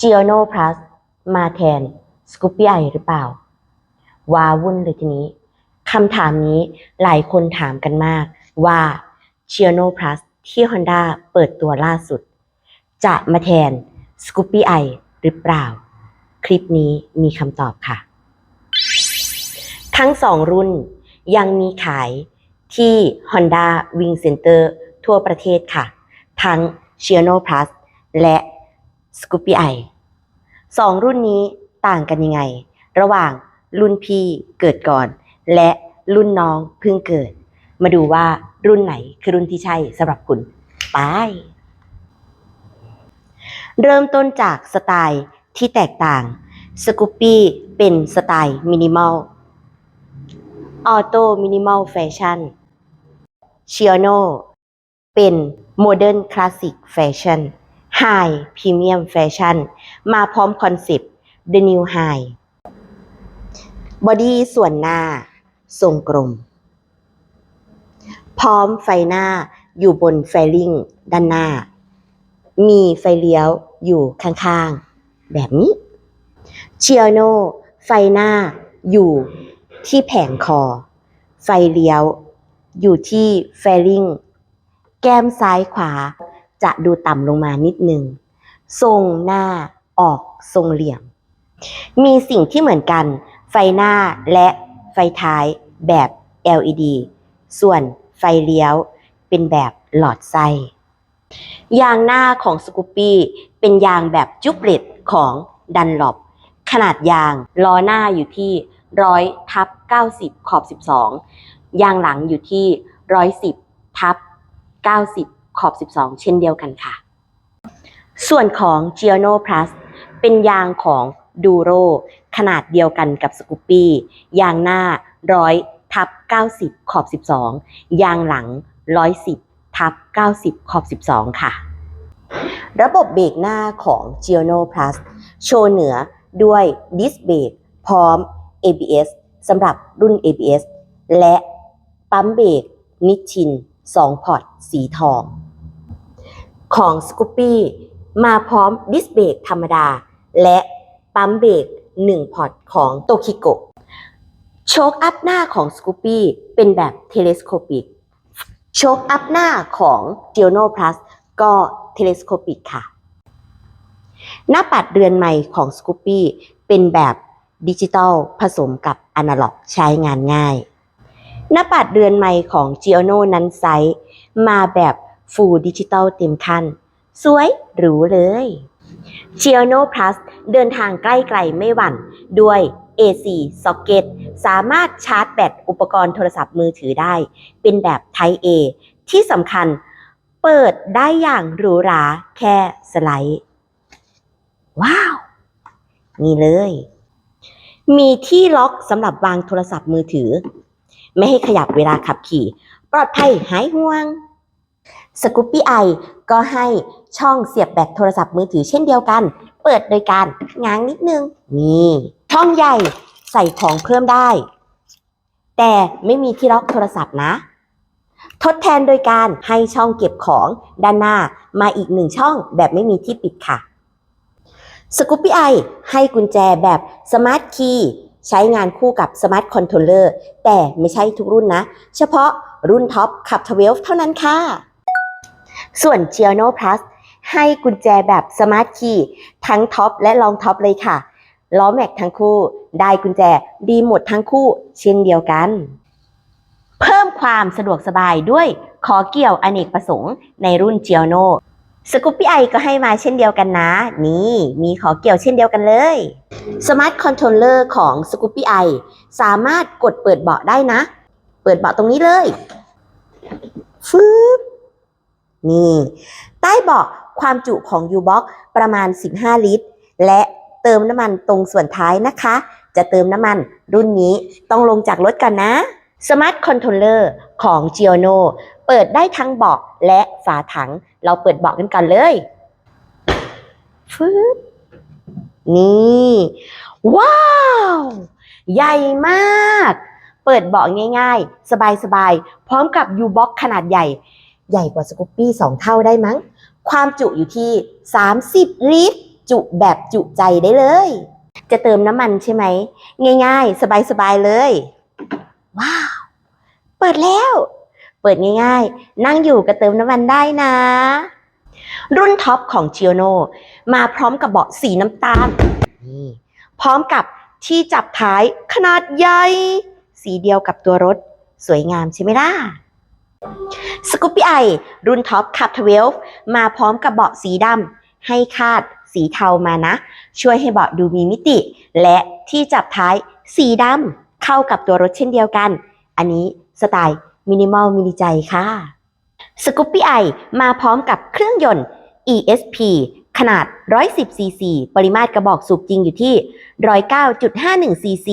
g i o n o Plus มาแทน Scoopy i หรือเปล่า ว้าวุ่นเลยทีนี้คำถามนี้หลายคนถามกันมากว่า g i o n o Plus ที่ Honda เปิดตัวล่าสุด จะมาแทน Scoopy i หรือเปล่า คลิปนี้มีคำตอบค่ะ ทั้งสองรุ่นยังมีขายที่ Honda Wing Center ทั่วประเทศค่ะ ทั้ง c i o n o Plus และ Scoopy i สองรุ่นนี้ต่างกันยังไง ระหว่างรุ่นพี่เกิดก่อน และรุ่นน้องเพิ่งเกิด มาดูว่ารุ่นไหนคือรุ่นที่ใช่สำหรับคุณไปเริ่มต้นจากสไตล์ที่แตกต่าง Scoopy เป็นสไตล์มินิมอลออโต้มินิมอลแฟชั่น c i o n o เป็นโมเดิร์นคลาสสิกแฟชั่น ไฮพรีเมียมแฟชั่นมาพร้อมคอนเซปต์ The New High บอดี้ส่วนหน้า ทรงกลม พร้อมไฟหน้าอยู่บนไฟลิงด้านหน้า มีไฟเลี้ยวอยู่ข้างๆ แบบนี้เชียโนไฟหน้าอยู่ที่แผงคอ ไฟเลี้ยว อยู่ที่แฟลิงแก้มซ้ายขวา จะดูต่ำลงมานิดนึง ทรงหน้าออกทรงเหลี่ยม มีสิ่งที่เหมือนกัน ไฟหน้าและไฟท้ายแบบ LED ส่วนไฟเลี้ยวเป็นแบบหลอดไส้ ยางหน้าของสกูปปี้เป็นยางแบบจุบเล็ตของดันหลบขนาดยางล้อหน้าอยู่ที่100ทับ90ขอบ12ยางหลังอยู่ที่110ทับ90 ขอบ 12 เช่นเดียวกันค่ะ ส่วนของ g i o n o Plus เป็นยางของ Duro ขนาดเดียวกันกับ Scoopy ยางหน้า 100 ทับ 90 ขอบ 12 ยางหลัง 110 ทับ 90 ขอบ 12 ค่ะ ระบบเบรกหน้าของ g i o n o Plus โชว์เหนือด้วยดิสเบรกพร้อม ABS สำหรับรุ่น ABS และปั๊มเบรกนิชชิน 2 พอร์ต สีทอง ของ Scoopy มาพร้อมดิสเบรกธรรมดา และปั๊มเบรก1พอร์ตของโตคิโกโชคอัพหน้าของ Scoopy เป็นแบบเทเลสโคปิกโชคอัพหน้าของ g i o n o Plus ก็เทเลสโคปิกค่ะ หน้าปัดเรือนใหม่ของ Scoopy เป็นแบบดิจิตอลผสมกับอนาล็อกใช้งานง่าย หน้าปัดเรือนใหม่ของ g i o n o นั้นไซส์มาแบบ Full Digital เต็มขั้นสวยหรูเลย g i o n o Plus เดินทางใกล้ไกลไม่หวั่น ด้วย AC Socket สามารถชาร์จแบตอุปกรณ์โทรศัพท์มือถือได้ เป็นแบบ Type A ที่สำคัญเปิดได้อย่างหรูหราแค่สไลด์ ว้าว นี่เลย มีที่ล็อกสำหรับวางโทรศัพท์มือถือ ไม่ให้ขยับเวลาขับขี่ ปลอดภัยหายห่วง สกูปปี้ไอก็ให้ช่องเสียบแบตโทรศัพท์มือถือเช่นเดียวกัน เปิดโดยการง้างนิดนึง นี่ ช่องใหญ่ใส่ของเพิ่มได้ แต่ไม่มีที่ล็อกโทรศัพท์นะ ทดแทนโดยการให้ช่องเก็บของด้านหน้ามาอีกหนึ่งช่องแบบไม่มีที่ปิดค่ะสกูปปี้ไอให้กุญแจแบบสมาร์ทคีย์ใช้งานคู่กับสมาร์ทคอนโทรลเลอร์แต่ไม่ใช่ทุกรุ่นนะ เฉพาะรุ่นท็อปขับทเวลเท่านั้นค่ะ ส่วน g i o n o Plus ให้กุญแจแบบสมาร์ทคีย์ทั้งท็อปและลองท็อปเลยค่ะ ล้อแม็กทั้งคู่ ได้กุญแจดีหมดทั้งคู่เช่นเดียวกัน เพิ่มความสะดวกสบายด้วยขอเกี่ยวอเนกประสงค์ในรุ่น g i o n o สกูปปี้ไอก็ให้มาเช่นเดียวกันนะ นี่มีขอเกี่ยวเช่นเดียวกันเลยสมาร์ทคอนโทรลเลอร์ของ s c o o p y i สามารถกดเปิดเบาะได้นะ เปิดเบาะตรงนี้เลยฟืบ นี่ใต้เบาะความจุของ U-Box ประมาณ 15 ลิตร และเติมน้ำมันตรงส่วนท้ายนะคะ จะเติมน้ำมันรุ่นนี้ต้องลงจากรถกันนะ Smart Controller ของ g i o n o เปิดได้ทั้งเบาะและฝาถัง เราเปิดเบาะกันก่อนเลยฟืบนี่ ว้าว ใหญ่มาก เปิดเบาะง่ายๆ สบายๆ พร้อมกับ U-Box ขนาดใหญ่ ใหญ่กว่าสกูปปี้2เท่าได้มั้ง ความจุอยู่ที่ 30 ลิตร จุแบบจุใจได้เลย จะเติมน้ำมันใช่ไหม ง่ายๆ สบายๆเลย ว้าว เปิดแล้ว เปิดง่ายๆ นั่งอยู่ก็เติมน้ำมันได้นะ รุ่นท็อปของ c h i o n o มาพร้อมกับเบาะสีน้ำตาลนี่พร้อมกับที่จับท้ายขนาดใหญ่ สีเดียวกับตัวรถ สวยงามใช่ไหมล่ะ สกูปปี้ไอรุ่นท็อปขับทเวลมาพร้อมกับเบาะสีดำให้คาดสีเทามานะ ช่วยให้เบาะดูมีมิติ และที่จับท้ายสีดำเข้ากับตัวรถเช่นเดียวกัน อันนี้สไตล์มินิมอลมินิใจค่ะสกูปปี้ไอมาพร้อมกับเครื่องยนต์ ESP ขนาด 110 cc ปริมาตรกระบอกสูบจริงอยู่ที่ 109.51 cc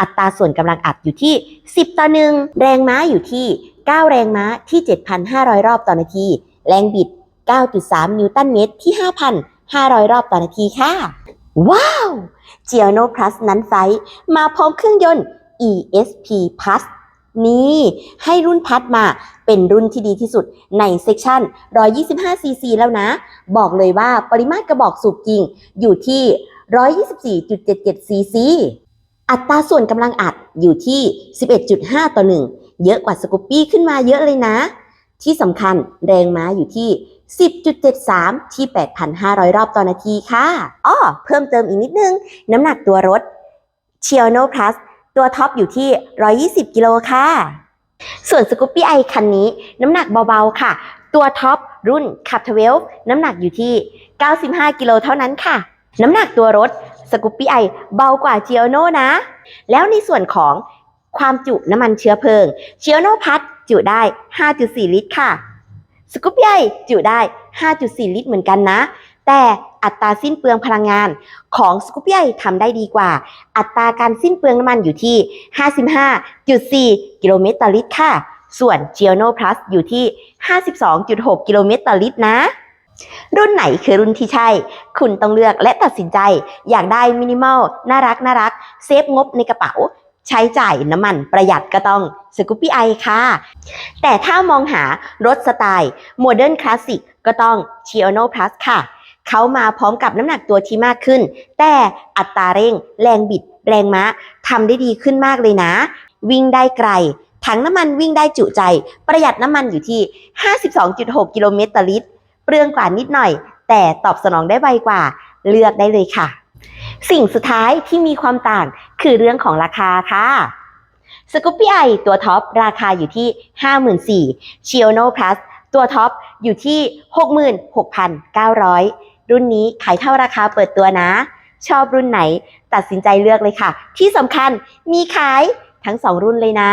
อัตราส่วนกำลังอัดอยู่ที่ 10 ต่อ 1 แรงม้าอยู่ที่ 9 แรงม้าที่ 7,500 รอบต่อนาที แรงบิด 9.3 นิวตันเมตรที่ 5,500 รอบต่อนาทีค่ะ ว้าว g i o n o Plus นั้นไฟท์มาพร้อมเครื่องยนต์ ESP Plus นี่ให้รุ่นพัดมาเป็นรุ่นที่ดีที่สุดในเซกชัน 125cc แล้วนะ บอกเลยว่าปริมาตรกระบอกสูบจริงอยู่ที่ 124.77 cc อัตราส่วนกำลังอัดอยู่ที่ 11.5 ต่อ 1 เยอะกว่าสกูปปี้ขึ้นมาเยอะเลยนะ ที่สำคัญแรงม้าอยู่ที่ 10.73 ที่ 8,500 รอบต่อนาทีค่ะอ้อเพิ่มเติมอีกนิดนึง น้ำหนักตัวรถ c h i o n o Plus ตัวท็อปอยู่ที่ 120 กิโลค่ะ ส่วนสกูปปี้ไอคันนี้ น้ำหนักเบาๆค่ะ ตัวท็อปรุ่นขับทเวลน้ำหนักอยู่ที่ 95 กิโลเท่านั้นค่ะ น้ำหนักตัวรถสกูปปี้ไอเบากว่า g i o n o นะ แล้วในส่วนของ ความจุน้ำมันเชื้อเพลิง g i o n o พัดจุได้ 5.4 ลิตรค่ะ สกูปปี้ไอจุได้ 5.4 ลิตรเหมือนกันนะ แต่อัตราสิ้นเปลืองพลังงานของสกูปปี้ไอทำได้ดีกว่า อัตราการสิ้นเปลืองน้ำมันอยู่ที่ 55.4 กิโลเมตรต่อลิตรค่ะ ส่วน g i o n o Plus อยู่ที่ 52.6 กิโลเมตรต่อลิตรนะรุ่นไหนคือรุ่นที่ใช่ คุณต้องเลือกและตัดสินใจ อยากได้มินิมอลน่ารักน่ารัก เซฟงบในกระเป๋า ใช้จ่ายน้ำมันประหยัดก็ต้องสกูปี้ไอค่ะ แต่ถ้ามองหารถสไตล์โมเดิร์นคลาสสิกก็ต้อง c h i o n o Plus ค่ะ เขามาพร้อมกับน้ำหนักตัวที่มากขึ้น แต่อัตราเร่ง แรงบิด แรงม้าทำได้ดีขึ้นมากเลยนะ วิ่งได้ไกลถังน้ำมันวิ่งได้จุใจ ประหยัดน้ำมันอยู่ที่ 52.6 กิโลเมตรต่อลิตร เปลืองกว่านิดหน่อย แต่ตอบสนองได้ไวกว่า เลือกได้เลยค่ะ สิ่งสุดท้ายที่มีความต่างคือเรื่องของราคาค่ะสกูปปี้ไอตัวท็อปราคาอยู่ที่ 54,000 c h i o n o Plus ตัวท็อปอยู่ที่ 66,900 รุ่นนี้ขายเท่าราคาเปิดตัวนะ ชอบรุ่นไหนตัดสินใจเลือกเลยค่ะ ที่สำคัญมีขายทั้งสองรุ่นเลยนะ